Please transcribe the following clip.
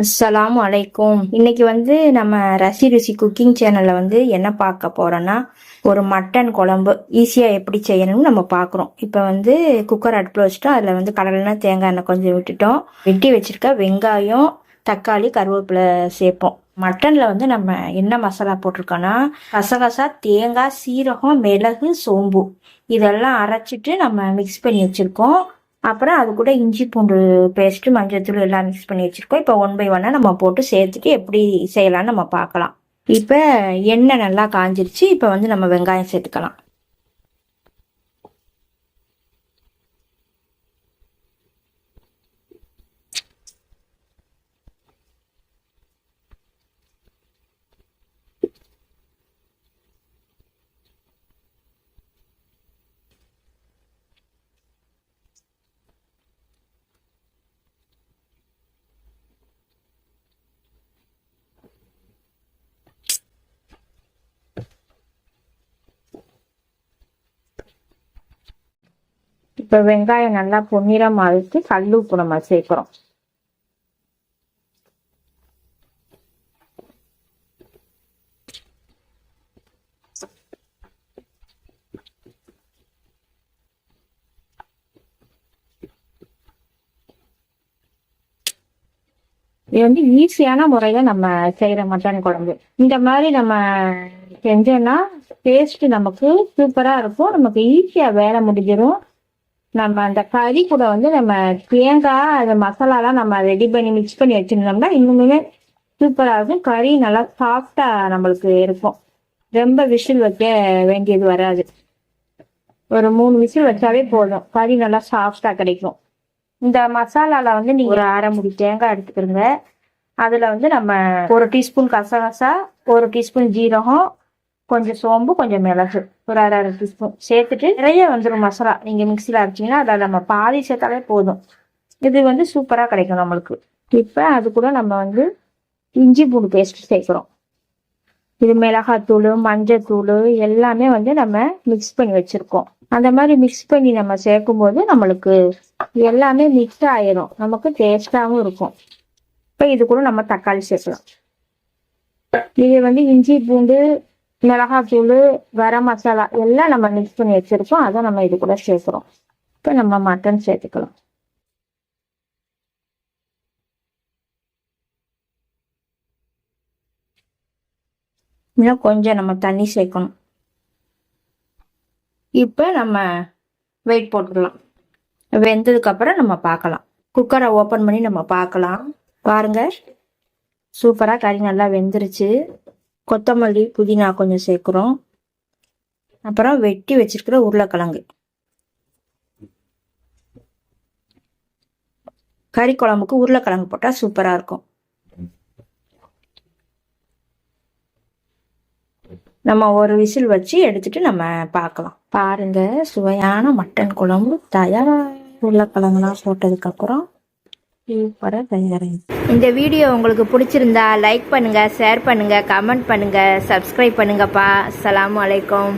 அஸ்லாம் அலைக்கும். இன்னைக்கு வந்து நம்ம ரசி ருசி குக்கிங் சேனல்ல வந்து என்ன பார்க்க போறோம்னா ஒரு மட்டன் குழம்பு. ஈஸியாக எப்படி செய்யணும்னு நம்ம பார்க்குறோம். இப்போ வந்து குக்கர் அடுப்பில் வச்சுட்டோம். அதில் வந்து கடலெண்ணெய் தேங்காய் எண்ணெய் கொஞ்சம் விட்டுட்டோம். வெட்டி வச்சிருக்க வெங்காயம் தக்காளி கருவேப்பிலை சேர்ப்போம். மட்டனில் வந்து நம்ம என்ன மசாலா போட்டிருக்கோன்னா கசகசா தேங்காய் சீரகம் மிளகு சோம்பு. இதெல்லாம் அரைச்சிட்டு நம்ம மிக்ஸ் பண்ணி வச்சுருக்கோம். அப்புறம் அது கூட இஞ்சி பூண்டு பேஸ்ட்டு மஞ்சத்தூள் எல்லாம் மிக்ஸ் பண்ணி வச்சுருக்கோம். இப்போ ஒன் பை ஒன்னாக நம்ம போட்டு சேர்த்துட்டு எப்படி செய்யலாம்னு நம்ம பார்க்கலாம். இப்போ எண்ணெய் நல்லா காஞ்சிருச்சு. இப்போ வந்து நம்ம வெங்காயம் சேர்த்துக்கலாம். இப்போ வெங்காயம் நல்லா பொன்னிறம் அழுத்து கல் உப்பு நம்ம சேர்க்குறோம். இது வந்து ஈஸியான முறையில நம்ம செய்யற மட்டன் குழம்பு. இந்த மாதிரி நம்ம செஞ்சோம்னா டேஸ்ட் நமக்கு சூப்பரா இருக்கும். நமக்கு ஈஸியா வேலை முடிஞ்சிடும் நம்ம அந்த கறி கூட வந்து நம்ம தேங்காய் அந்த மசாலாலாம் நம்ம ரெடி பண்ணி மிக்ஸ் பண்ணி வச்சிருந்தோம்னா இன்னுமே சூப்பராக இருக்கும். கறி நல்லா சாஃப்டா நம்மளுக்கு இருக்கும். ரொம்ப விசில் வைக்க வேண்டியது வராது. ஒரு மூணு விசில் வச்சாவே போதும். கறி நல்லா சாஃப்டா கிடைக்கும். இந்த மசாலால வந்து நீங்க ஒரு அரை முடி தேங்காய் எடுத்துக்கிறங்க அதுல வந்து நம்ம ஒரு டீஸ்பூன் கசகசா ஒரு டீஸ்பூன் ஜீரகம் கொஞ்சம் சோம்பு கொஞ்சம் மிளகு. ஒரு அரை அரை டீஸ்பூன். சேர்த்துட்டு நிறைய வந்துடும் மசாலா நீங்கள் மிக்சியில் அரைச்சிங்கன்னா அதில் நம்ம பாதி சேர்த்தாலே போதும். இது வந்து சூப்பராக கிடைக்கும் நம்மளுக்கு. இப்போ அது கூட நம்ம வந்து இஞ்சி பூண்டு பேஸ்ட் சேர்க்குறோம். இது மிளகாத்தூள் மஞ்சத்தூள் எல்லாமே வந்து நம்ம மிக்ஸ் பண்ணி வச்சுருக்கோம். அந்த மாதிரி மிக்ஸ் பண்ணி நம்ம சேர்க்கும் போது நம்மளுக்கு எல்லாமே மிக்ஸ் ஆயிரும். நமக்கு டேஸ்டாகவும் இருக்கும். இப்போ இது கூட நம்ம தக்காளி சேர்க்கலாம். இது வந்து இஞ்சி பூண்டு மிளகாத்தூள் கரம் மசாலா எல்லாம் நம்ம மிக்ஸ் பண்ணி வச்சிருக்கோம். அதை நம்ம இது கூட சேர்க்குறோம். இப்போ நம்ம மட்டன் சேர்த்துக்கலாம். இன்னும் கொஞ்சம் நம்ம தண்ணி சேர்க்கணும். இப்போ நம்ம வெயிட் போட்டுக்கலாம். வெந்ததுக்கப்புறம் நம்ம பார்க்கலாம். குக்கரை ஓப்பன் பண்ணி நம்ம பார்க்கலாம். பாருங்க. சூப்பராக கறி நல்லா வெந்துருச்சு. கொத்தமல்லி புதினா கொஞ்சம் சேர்க்குறோம். அப்புறம் வெட்டி வச்சிருக்கிற உருளைக்கிழங்கு. கறி குழம்புக்கு உருளைக்கிழங்கு போட்டால் சூப்பராக இருக்கும். நம்ம ஒரு விசில் வச்சு எடுத்துட்டு நம்ம பார்க்கலாம். பாருங்க சுவையான மட்டன் குழம்பு. தயார் உருளைக்கிழங்குலாம் போட்டதுக்கப்புறம் அப்புறம் சூப்பராக இந்த வீடியோ உங்களுக்கு பிடிச்சிருந்தா லைக் பண்ணுங்க ஷேர் பண்ணுங்க கமெண்ட் பண்ணுங்க சப்ஸ்கிரைப் பண்ணுங்கப்பா. அலாம் அலைக்கும்